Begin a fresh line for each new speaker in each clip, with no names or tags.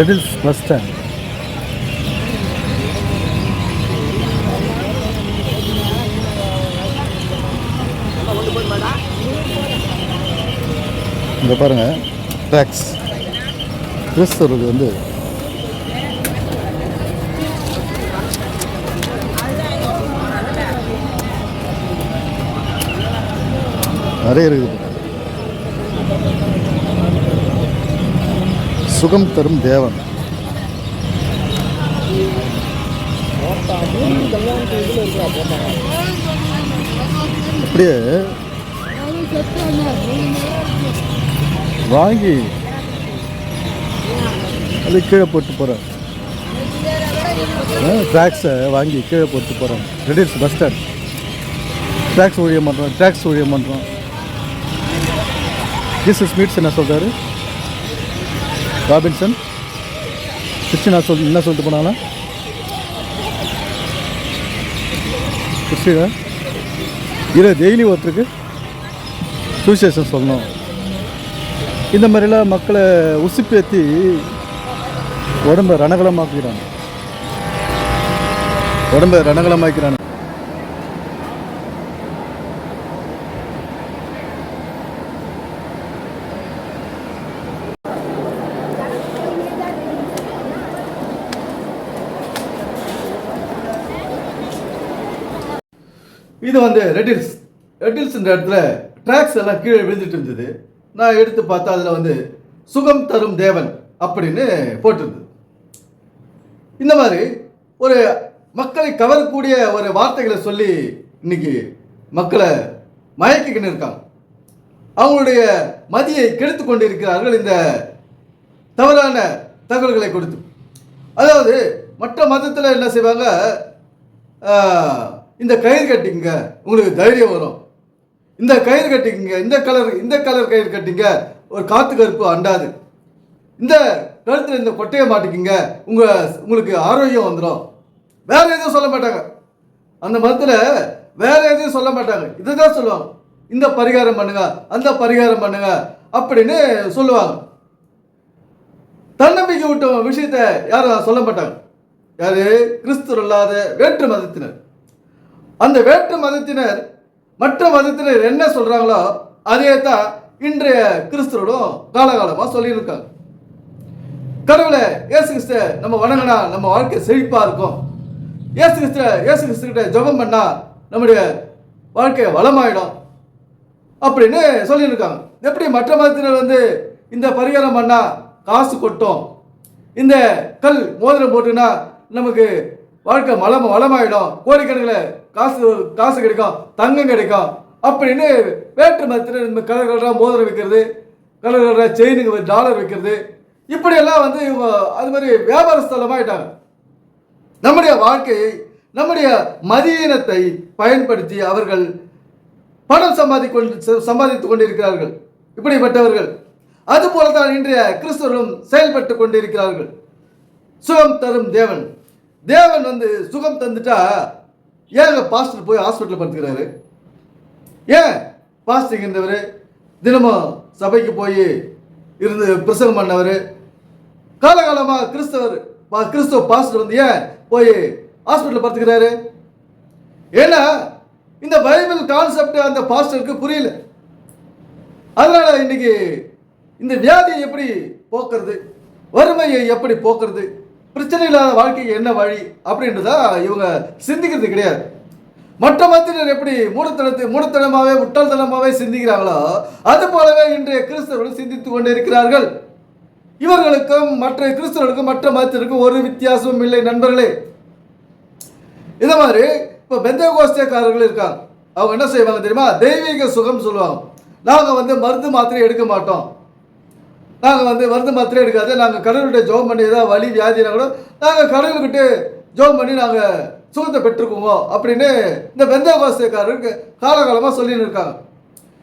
Riddles bus stand இங்கே பாருங்கள் tracks கிறிஸ்தவருக்கு வந்து நிறைய இருக்குது. சுகம் தரும் தேவன். அப்படியே வாங்கி அது கீழே போட்டு போகிறேன் ட்ராக்ஸை வாங்கி கீழே போட்டு போகிறேன் ரெடிஸ் பஸ் ஸ்டாண்ட் ட்ராக்ஸ் ஊழியம் பண்ணுறோம் ட்ராக்ஸ் ஊழியம் பண்ணுறோம் ஜீசஸ் மீட்ஸ் என்ன சொல்கிறாரு ராபின்சன். கிறிஸ்டினா சொல் என்ன சொல்லிட்டு போனாங்களா கிறிஸ்டினா இரு டெய்லி ஒருத்தருக்கு சுவிசேஷம் சொல்லணும். இந்த மாதிரிலாம் மக்களை உசுப்பேற்றி உடம்பை ரணகலமாக்கிறாங்க உடம்பை ரணகலமாக்கிறாங்க. இது வந்து ரெட்டில்ஸ் ரெட்டில்ஸ்ன்ற இடத்துல ட்ராக்ஸ் எல்லாம் கீழே விழுந்துட்டு இருந்தது. நான் எடுத்து பார்த்தா அதில் வந்து சுகம் தரும் தேவன் அப்படின்னு போட்டிருந்தது. இந்த மாதிரி ஒரு மக்களை கவரக்கூடிய ஒரு வார்த்தைகளை சொல்லி இன்னைக்கு மக்களை மயக்கிக்கின்னு இருக்காங்க. அவங்களுடைய மதியை கெடுத்து கொண்டு இருக்கிறார்கள் இந்த தவறான தகவல்களை கொடுத்து. அதாவது மற்ற மதத்தில் என்ன செய்வாங்க? இந்த கயிறு கட்டிங்க உங்களுக்கு தைரியம் வரும். இந்த கயிறு கட்டிங்க இந்த கலர் இந்த கலர் கயிறு கட்டிங்க ஒரு காத்து கருப்பு அண்டாது. இந்த கழுத்தில் இந்த கொட்டையை மாட்டிக்கிங்க. உங்கள் உங்களுக்கு ஆரோக்கியம் வந்துடும் வேற எதுவும் சொல்ல மாட்டாங்க. அந்த மதத்தில் வேற எதுவும் சொல்ல மாட்டாங்க. இதை தான் சொல்லுவாங்க. இந்த பரிகாரம் பண்ணுங்க அந்த பரிகாரம் பண்ணுங்க அப்படின்னு சொல்லுவாங்க. தன்னம்பிக்கை விட்ட விஷயத்த யாரும் சொல்ல மாட்டாங்க. யாரு? கிறிஸ்துவர் அல்லாத வேற்று மதத்தினர். அந்த வேற்று மதத்தினர் மற்ற மதத்தினர் என்ன சொல்றாங்களோ அதே தான் இன்றைய கிறிஸ்தவரும் காலகாலமா சொல்லியிருக்காங்க. கடவுளை ஏசு கிறிஸ்த நம்ம வணங்கினா நம்ம வாழ்க்கை செழிப்பா இருக்கும். ஏசு கிறிஸ்த இயேசு கிறிஸ்து கிட்ட ஜெபம் பண்ணா நம்முடைய வாழ்க்கை வளமாயிடும். அப்படின்னு சொல்லியிருக்காங்க. எப்படி மற்ற மதத்தினர் வந்து இந்த பரிகாரம் பண்ணா காசு கொட்டும்? இந்த கல் மோதிரம் போட்டுனா நமக்கு வாழ்க்கை வளம் வளமாயிடும் கோடிக்கணக்கில் காசு காசு கிடைக்கும் தங்கம் கிடைக்கும் அப்படின்னு வேற்று மதத்தில் நம்ம கலர் கலராக மோதிரம் வைக்கிறது கலர் கலராக செயினுக்கு டாலர் வைக்கிறது இப்படியெல்லாம் வந்து இவங்க அது மாதிரி வியாபார ஸ்தலமாகிட்டாங்க நம்முடைய வாழ்க்கையை நம்முடைய மதியினத்தை பயன்படுத்தி அவர்கள் பணம் சம்பாதி கொண்டு சம்பாதித்துக் கொண்டிருக்கிறார்கள். இப்படிப்பட்டவர்கள். அதுபோல தான் இன்றைய கிறிஸ்தவர்களும் செயல்பட்டு கொண்டிருக்கிறார்கள். சுகம் தரும் தேவன். தேவன் வந்து சுகம் தந்துட்டா ஏங்க பாஸ்டர் போய் ஹாஸ்பிட்டலில் படுத்துக்கிறாரு? ஏன் பாஸ்டர்ங்கிறவர் தினமும் சபைக்கு போய் இருந்து பிரசங்கம் பண்ணவர். காலகாலமாக கிறிஸ்தவர் பா- கிறிஸ்தவ பாஸ்டர் வந்து ஏன் போய் ஹாஸ்பிட்டலில் படுத்துக்கிறாரு? ஏன்னா இந்த பைபிள் கான்செப்ட் அந்த பாஸ்டருக்கு புரியல. அதனால இன்னைக்கு இந்த வியாதியை எப்படி போக்குறது? வறுமையை எப்படி போக்குறது? பிரச்சனை இல்லாத வாழ்க்கைக்கு என்ன வழி அப்படின்றதா இவங்க சிந்திக்கிறது கிடையாது. மற்ற மத்தினர் எப்படி மூடத்தனத்தை மூடத்தனமாகவே முட்டாள்தனமாகவே சிந்திக்கிறாங்களோ அது போலவே இன்றைய கிறிஸ்தவர்கள் சிந்தித்துக் கொண்டு இருக்கிறார்கள். இவர்களுக்கும் மற்ற கிறிஸ்தவர்களுக்கும் மற்ற மதத்திற்கும் ஒரு வித்தியாசமும் இல்லை நண்பர்களே. இதை மாதிரி இப்போ பெந்தகோஸ்தேக்காரர்கள் இருக்காங்க. அவங்க என்ன செய்வாங்க தெரியுமா? தெய்வீக சுகம் சொல்லுவாங்க. நாங்கள் வந்து மருந்து மாத்திரை எடுக்க மாட்டோம். நாங்கள் வந்து மருந்து மாத்திரை எடுக்காத நாங்கள் கடவுள்கிட்ட ஜோம் பண்ணி ஏதாவது வழி வியாதினா கூட நாங்கள் கடவுள்கிட்ட ஜோம் பண்ணி நாங்கள் சுகத்தை பெற்றுக்குவோம் அப்படின்னு இந்த பெந்தகோஸ்தேக்காரருக்கு காலகாலமாக சொல்லின்னு இருக்காங்க.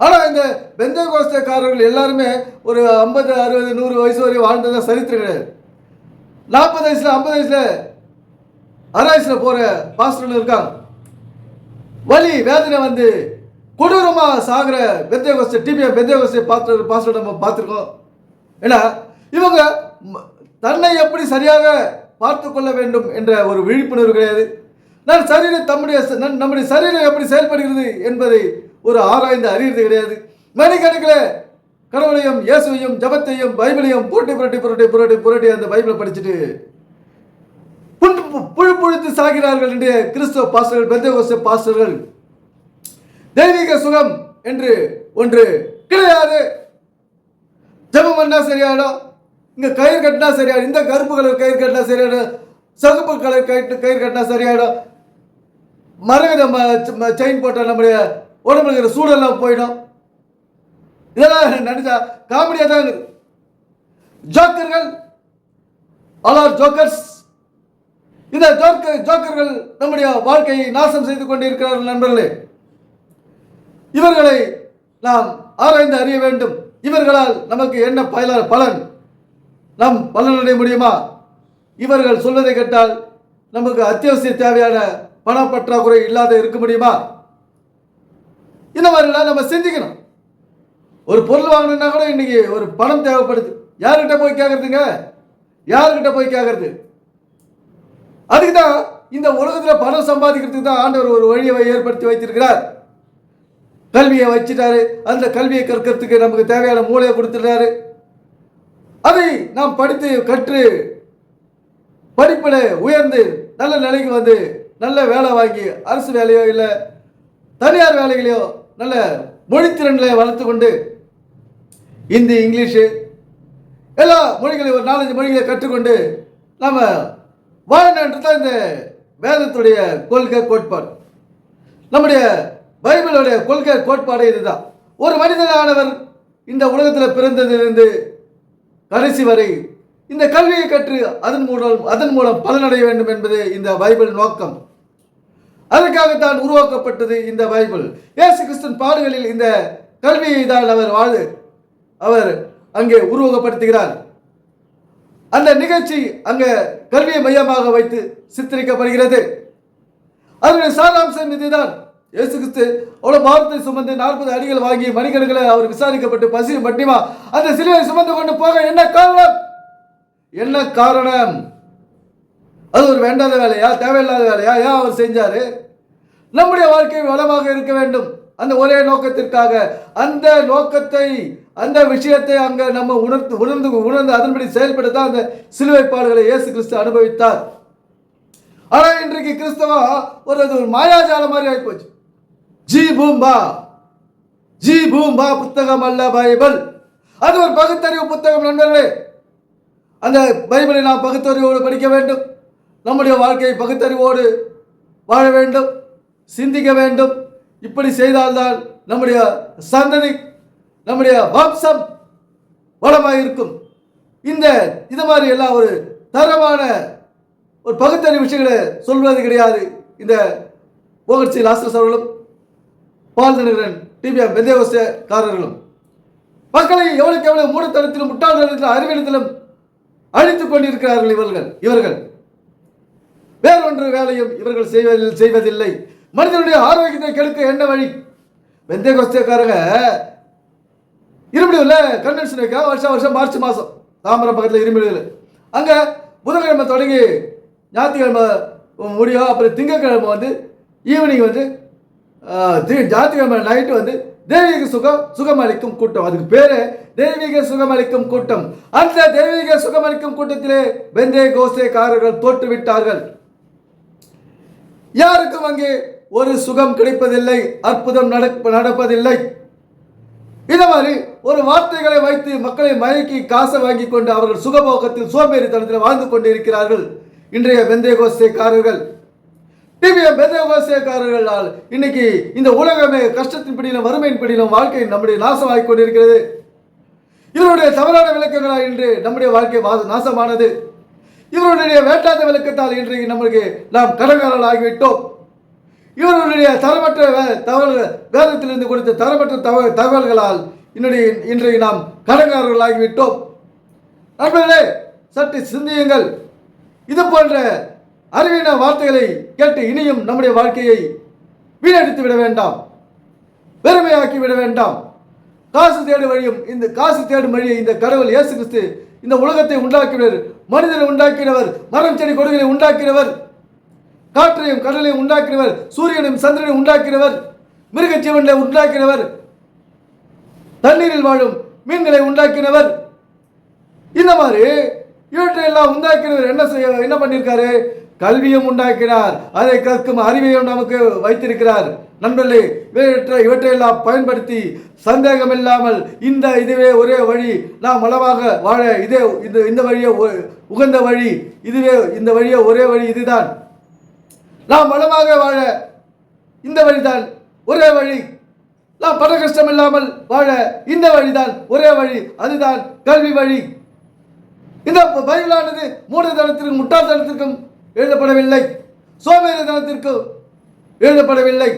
ஆனால் இந்த பெந்தகோஸ்தேக்காரர்கள் எல்லாருமே ஒரு ஐம்பது அறுபது நூறு வயசு வரை வாழ்ந்ததான் சரித்திரம் கிடையாது. நாற்பது வயசில் ஐம்பது வயசில் அராய்ஸில் போகிற பாஸ்டர்கள் இருக்காங்க. வலி வேதனை வந்து கொடூரமாக சாகிற Pentecost TPM Pentecost pastor pastor நம்ம பார்த்துருக்கோம். ஏன்னா இவங்க ம- தன்னை எப்படி சரியாக பார்த்து கொள்ள வேண்டும் என்ற ஒரு விழிப்புணர்வு கிடையாது. நான் சரீரம் தம்முடைய நம்முடைய சரீரம் எப்படி செயல்படுகிறது என்பதை ஒரு ஆராய்ந்து அறியறது கிடையாது. மணிக்கணக்கில் கடவுளையும் இயேசுவையும் ஜபத்தையும் பைபிளையும் புரட்டி புரட்டி புரட்டி புரட்டி புரட்டி அந்த பைபிளை படிச்சுட்டு புழு புழுத்து சாகிறார்கள் என்று கிறிஸ்தவ பாஸ்டர்கள் பெந்தகோச பாஸ்டர்கள் தெய்வீக சுகம் என்று ஒன்று கிடையாது. ஜெபம் பண்ணால் சரியாயிடும். இங்கே கயிறு கட்டினா சரியாயிடும். இந்த கருப்பு கலர் கயிறு கட்டினா சரியாயிடும். சகுப்பு கலர் கயிறு கயிறு கட்டினா சரியாயிடும். மரகத செயின் போட்டால் நம்முடைய உடம்புல இருக்கிற சூடெல்லாம் போயிடும். இதெல்லாம் நினைச்சா காமெடியாக தான் இருக்குது. ஜோக்கர்கள் அலார் ஜோக்கர்ஸ் இந்த ஜோக்கர் ஜோக்கர்கள் நம்முடைய வாழ்க்கையை நாசம் செய்து கொண்டிருக்கிறார்கள் நண்பர்களே. இவர்களை நாம் ஆராய்ந்து அறிய வேண்டும். இவர்களால் நமக்கு என்ன பயல பலன்? நாம் பலனடைய முடியுமா? இவர்கள் சொல்வதை கேட்டால் நமக்கு அத்தியாவசிய தேவையான பணப்பற்றாக்குறை இல்லாத இருக்க முடியுமா? இந்த மாதிரிலாம் நம்ம சிந்திக்கணும். ஒரு பொருள் வாங்கணும்னா கூட இன்னைக்கு ஒரு பணம் தேவைப்படுது. யார்கிட்ட போய் கேட்கறதுங்க யார்கிட்ட போய் கேட்கறது அதுக்கு தான் இந்த உலகத்தில் பணம் சம்பாதிக்கிறதுக்கு தான் ஆண்டவர் ஒரு வழியை ஏற்படுத்தி வைத்திருக்கிறார். கல்வியை வச்சுட்டாரு. அந்த கல்வியை கற்கிறதுக்கு நமக்கு தேவையான மூளையை கொடுத்துட்டாரு அதை நாம் படித்து கற்று படிப்பில் உயர்ந்து நல்ல நிலைக்கு வந்து நல்ல வேலை வாங்கி அரசு வேலையோ இல்லை தனியார் வேலைகளையோ நல்ல மொழித்திறன்களை வளர்த்து கொண்டு இந்தி இங்கிலீஷு எல்லா மொழிகளையும் ஒரு நாலஞ்சு மொழிகளை கற்றுக்கொண்டு நம்ம வாழணுன்றது தான் இந்த வேதத்துடைய கொள்கை கோட்பாடு. நம்முடைய பைபிளுடைய கொள்கை கோட்பாடு இதுதான். ஒரு மனிதனானவர் இந்த உலகத்தில் பிறந்ததிலிருந்து கடைசி வரை இந்த கல்வியை கற்று அதன் மூலம் அதன் மூலம் பலனடைய வேண்டும் என்பது இந்த பைபிள் நோக்கம். அதற்காகத்தான் உருவாக்கப்பட்டது இந்த பைபிள். இயேசு கிறிஸ்தன் பாடுகளில் இந்த கல்வியை தான் அவர் வாழு அவர் அங்கே உருவகப்படுத்துகிறார். அந்த நிகழ்ச்சி அங்கே கல்வியை மையமாக வைத்து சித்தரிக்கப்படுகிறது. அதனுடைய சாராம்சம் இதுதான். இயேசு கிறிஸ்து அவ்வளோ பாரத்தை சுமந்து நாற்பது அடிகள் வாங்கி மணிக்கணக்கில் அவர் விசாரிக்கப்பட்டு பசியும் மட்டிமா அந்த சிலுவை சுமந்து கொண்டு போக என்ன காரணம்? என்ன காரணம்? அது ஒரு வேண்டாத வேலையா? தேவையில்லாத வேலையா? ஏன் அவர் செஞ்சாரு? நம்முடைய வாழ்க்கை வளமாக இருக்க வேண்டும். அந்த ஒரே நோக்கத்திற்காக. அந்த நோக்கத்தை அந்த விஷயத்தை அங்க நம்ம உணர்ந்து உணர்ந்து உணர்ந்து அதன்படி செயல்படுத்த அந்த சிலுவை பாடுகளை இயேசு கிறிஸ்து அனுபவித்தார். ஆனால் இன்றைக்கு கிறிஸ்தவா ஒரு அது ஒரு மாயாஜாலம் மாதிரி ஆகிப்போச்சு ஜி பூம்பா ஜி பூம்பா புத்தகம் அல்ல பைபிள். அது ஒரு பகுத்தறிவு புத்தகம் நண்பர்களே. அந்த பைபிளை நாம் பகுத்தறிவோடு படிக்க வேண்டும். நம்முடைய வாழ்க்கையை பகுத்தறிவோடு வாழ வேண்டும். சிந்திக்க வேண்டும். இப்படி செய்தால்தான் நம்முடைய சந்ததி நம்முடைய வம்சம் வளமாக இருக்கும் இந்த இது மாதிரி எல்லாம் ஒரு தரமான ஒரு பகுத்தறிவு விஷயங்களை சொல்வது கிடையாது. இந்த போகர்ச்சி லாஸ்டர் அவர்களும் பால் தினகரன் டிபிஎம் வெந்தயவசக்காரர்களும் மக்களை எவ்வளவுக்கு எவ்வளவு மூடத்தனத்திலும் முட்டாள்தனத்திலும் அறிவியலத்திலும் அழித்துக் கொண்டிருக்கிறார்கள் இவர்கள் இவர்கள். வேறொன்று வேலையும் இவர்கள் செய்வதில் செய்வதில்லை. மனிதனுடைய ஆரோக்கியத்தை கெடுக்க என்ன வழி? வெந்தய கோஸ்தக்காரங்க இருமுடியில் கன்வென்ஷன் வைக்க வருஷம் வருஷம் மார்ச் மாதம் தாம்பரம் பக்கத்தில் இருமுடியில். அங்கே புதன்கிழமை தொடங்கி ஞாயிற்றுக்கிழமை முடியும் அப்புறம் திங்கட்கிழமை வந்து ஈவினிங் வந்து திரு தி- ஞாயிற்றுக்கிழமை நைட்டு வந்து தெய்வீக சுகம் சுகமளிக்கும் கூட்டம். அதுக்கு பேரு தெய்வீக சுகமளிக்கும் கூட்டம். அந்த தெய்வீக சுகமளிக்கும் கூட்டத்திலே வெந்தய கோசேக்காரர்கள் தோற்றுவிட்டார்கள். யாருக்கும் அங்கே ஒரு சுகம் கிடைப்பதில்லை அற்புதம் நடப்ப நடப்பதில்லை. இந்த மாதிரி ஒரு வார்த்தைகளை வைத்து மக்களை மயக்கி காசை வாங்கி கொண்டு அவர்கள் சுகபோகத்தில் சோம்பேறித்தனத்தில் வாழ்ந்து கொண்டிருக்கிறார்கள். இன்றைய வெந்தயகோசைக்காரர்கள் டிவிஎம் பெந்தகோசைக்காரர்களால் இன்னைக்கு இந்த உலகமே கஷ்டத்தின் பிடியிலும் வறுமையின் பிடியிலும் வாழ்க்கை நம்முடைய நாசமாகிக் கொண்டிருக்கிறது. இவருடைய தவறான விளக்கங்களால் இன்று நம்முடைய வாழ்க்கை வா- நாசமானது. இவருடைய வேட்டாத விளக்கத்தால் இன்றைக்கு நம்மளுக்கு நாம் கடன்காரர்கள் ஆகிவிட்டோம். இவருடைய தரமற்ற தகவல்கள் வேதத்திலிருந்து கொடுத்த தரமற்ற தகவல் தகவல்களால் இன்னுடைய இன்றைக்கு நாம் கடங்காரர்கள் ஆகிவிட்டோம். நண்பர்களே சற்று சிந்தியுங்கள். இது போன்ற அறிவின வார்த்தைகளை கேட்டு இனியும் நம்முடைய வாழ்க்கையை வீணடித்து விட வேண்டாம். பெருமையாக்கி விட வேண்டாம். காசு தேடும் வழியும் இந்த காசு தேடும் வழியை இந்த கடவுள் இயேசு கிறிஸ்து இந்த உலகத்தை உண்டாக்கினவர் மனிதனை உண்டாக்கினவர் மரம் செடி கொடிகளை உண்டாக்கினவர் காற்றையும் கடலையும் உண்டாக்கினவர் சூரியனையும் சந்திரனையும் உண்டாக்கினவர் மிருக ஜீவனை உண்டாக்கினவர் தண்ணீரில் வாழும் மீன்களை உண்டாக்கினவர் இந்த மாதிரி இவற்றையெல்லாம் உண்டாக்கினவர் என்ன செய்ய என்ன பண்ணியிருக்காரு? கல்வியும் உண்டாக்கினார். அதை கற்கும் அறிவையும் நமக்கு வைத்திருக்கிறார். நண்பர்களே இவற்றை இவற்றையெல்லாம் பயன்படுத்தி சந்தேகம் இல்லாமல் இந்த இதுவே ஒரே வழி நாம் வளமாக வாழ இதே இந்த இந்த வழியே உகந்த வழி இதுவே இந்த வழியே ஒரே வழி இதுதான். நாம் வளமாக வாழ இந்த வழிதான் ஒரே வழி. நாம் பட கஷ்டம் இல்லாமல் வாழ இந்த வழிதான் ஒரே வழி அதுதான் கல்வி வழி. இந்த பைபிளானது மூடதனத்திற்கும் முட்டாள்தனத்திற்கும் எழுதப்படவில்லை. சோம்பேறித்தனத்திற்கும் எழுதப்படவில்லை.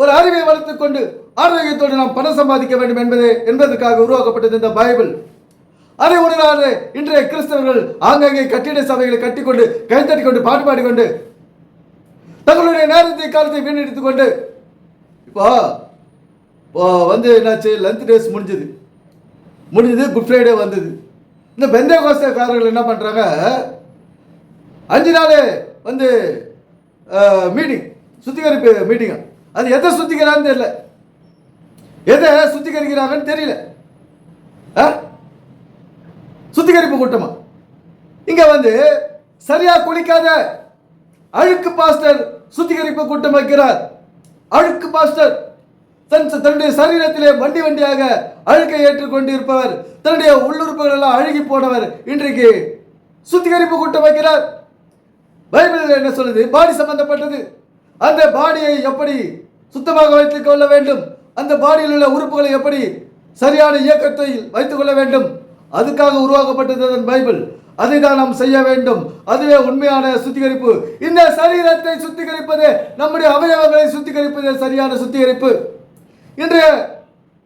ஒரு அறிவை வளர்த்துக் கொண்டு ஆரோக்கியத்தோடு நாம் பணம் சம்பாதிக்க வேண்டும் என்பது என்பதற்காக உருவாக்கப்பட்டது இந்த பைபிள். அதை உணராத இன்றைய கிறிஸ்தவர்கள் ஆங்காங்கே கட்டிட சபைகளை கட்டிக்கொண்டு கைத்தட்டி கொண்டு பாட்டு பாடிக்கொண்டு தங்களுடைய நேரத்தை காலத்தை வீணடித்துக் கொண்டு இப்போ இப்போ வந்து என்னாச்சு? லென்த் டேஸ் முடிஞ்சது. முடிஞ்சது குட் ஃப்ரைடே வந்தது. இந்த பெந்தே கோஸ்தக்காரர்கள் என்ன பண்ணுறாங்க அஞ்சு நாள் வந்து மீட்டிங் சுத்திகரிப்பு மீட்டிங் அது எதை சுத்திக்கிறான்னு தெரியல. எதை சுத்திகரிக்கிறாங்கன்னு தெரியல. ஆ? சுத்திகரிப்பு கூட்டமா? இங்க வந்து சரியா குளிக்காத அழுக்கு பாஸ்டர் சுத்திகரிப்பு கூட்டம் வைக்கிறார். அழுக்கு பாஸ்டர். தன் தன்னுடைய சரீரத்திலே வண்டி வண்டியாக அழுக்கை ஏற்றுக்கொண்டு இருப்பவர் தன்னுடைய உள்ளுறுப்புகள் எல்லாம் அழுகி போனவர் இன்றைக்கு சுத்திகரிப்பு கூட்டம் வைக்கிறார். பைபிளில் என்ன சொல்லுது? பாடி சம்பந்தப்பட்டது. அந்த பாடியை எப்படி சுத்தமாக வைத்துக் கொள்ள வேண்டும்? அந்த பாடியில் உள்ள உறுப்புகளை எப்படி சரியான இயக்கத்தை வைத்துக் கொள்ள வேண்டும்? அதுக்காக உருவாக்கப்பட்டது அதன் பைபிள். அதை தான் நாம் செய்ய வேண்டும். அதுவே உண்மையான சுத்திகரிப்பு. இந்த சரீரத்தை சுத்திகரிப்பது நம்முடைய அவயவங்களை சுத்திகரிப்பது சரியான சுத்திகரிப்பு. இன்றைய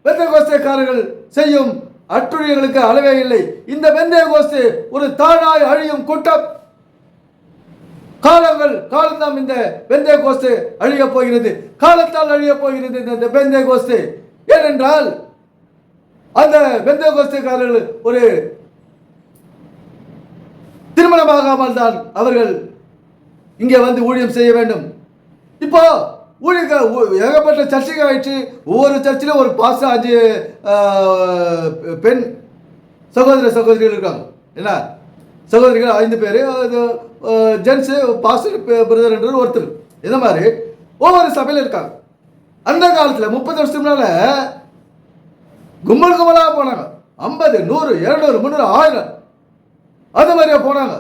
வெந்த கோஸ்தேக்காரர்கள் செய்யும் அட்டுழியங்களுக்கு அளவே இல்லை. இந்த வெந்தய கோஸ்து ஒரு தானாய் அழியும் கூட்டம். காலங்கள் காலம்தான் இந்த வெந்தய கோஸ்து அழிய போகிறது. காலத்தால் அழிய போகிறது இந்த வெந்தய கோஸ்து ஏனென்றால் அந்த வெந்தய கோஸ்துக்காரர்கள் ஒரு திருமணமாகாமல் தான் அவர்கள் இங்கே வந்து ஊழியம் செய்ய வேண்டும். இப்போ ஊழியக்க ஊ- ஏகப்பட்ட சர்ச்சைகள் ஆயிடுச்சு ஒவ்வொரு சர்ச்சிலும் ஒரு பாச அஞ்சு பெண் சகோதர சகோதரிகள் இருக்காங்க. என்ன? சகோதரிகள் ஐந்து பேர் ஜென்ஸு பாஸ்டர் பிரதர்ன்றது ஒருத்தர். இந்த மாதிரி? ஒவ்வொரு சபையில் இருக்காங்க. அந்த காலத்தில் முப்பது வருஷத்துக்கு முன்னால் கும்பல் கும்பலாக போனாங்க. ஐம்பது நூறு இரநூறு முந்நூறு ஆயிரம். அது மாதிரியே போனாங்க.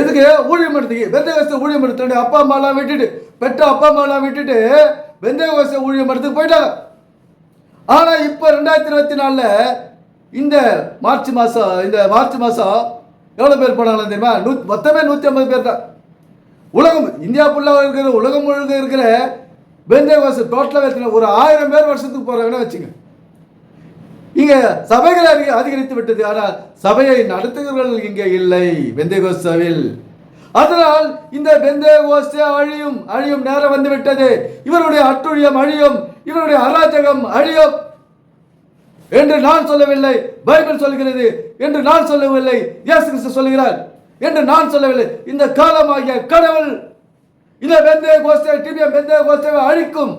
எதுக்கு? ஊழியம் எடுத்துக்கு வெந்தயவசத்தை ஊழியம் எடுத்து அப்பா அம்மாலாம் விட்டுட்டு பெற்ற அப்பா அம்மாலாம் விட்டுட்டு வெந்தயவச ஊழியம் எடுத்துக்கு போயிட்டாங்க. ஆனால் இப்போ ரெண்டாயிரத்தி இருபத்தி நாலில் இந்த மார்ச் மாதம் இந்த மார்ச் மாதம் எவ்வளோ பேர் போனாங்களா தெரியுமா? நூ மொத்தமே நூற்றி ஐம்பது பேர் தான். உலகம் இந்தியா ஃபுல்லாக இருக்கிற உலகம் முழுக்க இருக்கிற வெந்தயவாச டோட்டலாக எத்தனை ஒரு ஆயிரம் பேர் வருஷத்துக்கு போகிறாங்கன்னு வச்சுங்க. இங்கே சபைகள் அதிக அதிகரித்து விட்டது ஆனால் சபையை நடத்துகிறவர்கள் இங்கே இல்லை வெந்தயகோஸ்தாவில் அதனால் இந்த பெந்தேகோஸ்தே அழியும் அழியும் நேரம் வந்து விட்டது. இவருடைய அட்டுழியம் அழியும் இவருடைய அராஜகம் அழியும். என்று நான் சொல்லவில்லை. பைபிள் சொல்கிறது என்று நான் சொல்லவில்லை. இயேசு கிறிஸ்து சொல்கிறார் என்று நான் சொல்லவில்லை. இந்த காலமாகிய கடவுள் இந்த வெந்தய கோஷ்டை டிபிஎம் வெந்தய கோஸ்தேவை அழிக்கும்.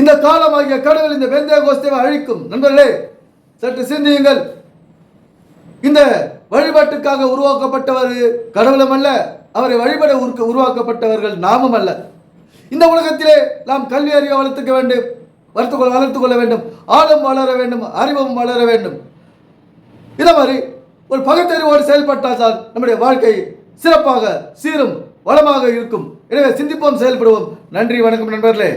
இந்த காலமாகிய கடவுள் இந்த வெந்தய கோஸ்தேவை அழிக்கும். நண்பர்களே சற்று சிந்தியுங்கள். இந்த வழிபாட்டுக்காக உருவாக்கப்பட்டவர் கடவுளும் அல்ல அவரை வழிபட உருவாக்கப்பட்டவர்கள் நாமும் அல்ல. இந்த உலகத்திலே நாம் கல்வி அறிவை வளர்த்துக்க வேண்டும். வளர்த்து வளர்த்து கொள்ள வேண்டும். ஆழம் வளர வேண்டும் அறிவும் வளர வேண்டும். இதை மாதிரி ஒரு பகுத்தறிவோடு செயல்பட்டால் தான் நம்முடைய வாழ்க்கை சிறப்பாக சீரும் வளமாக இருக்கும். எனவே சிந்திப்போம் செயல்படுவோம். நன்றி வணக்கம் நண்பர்களே.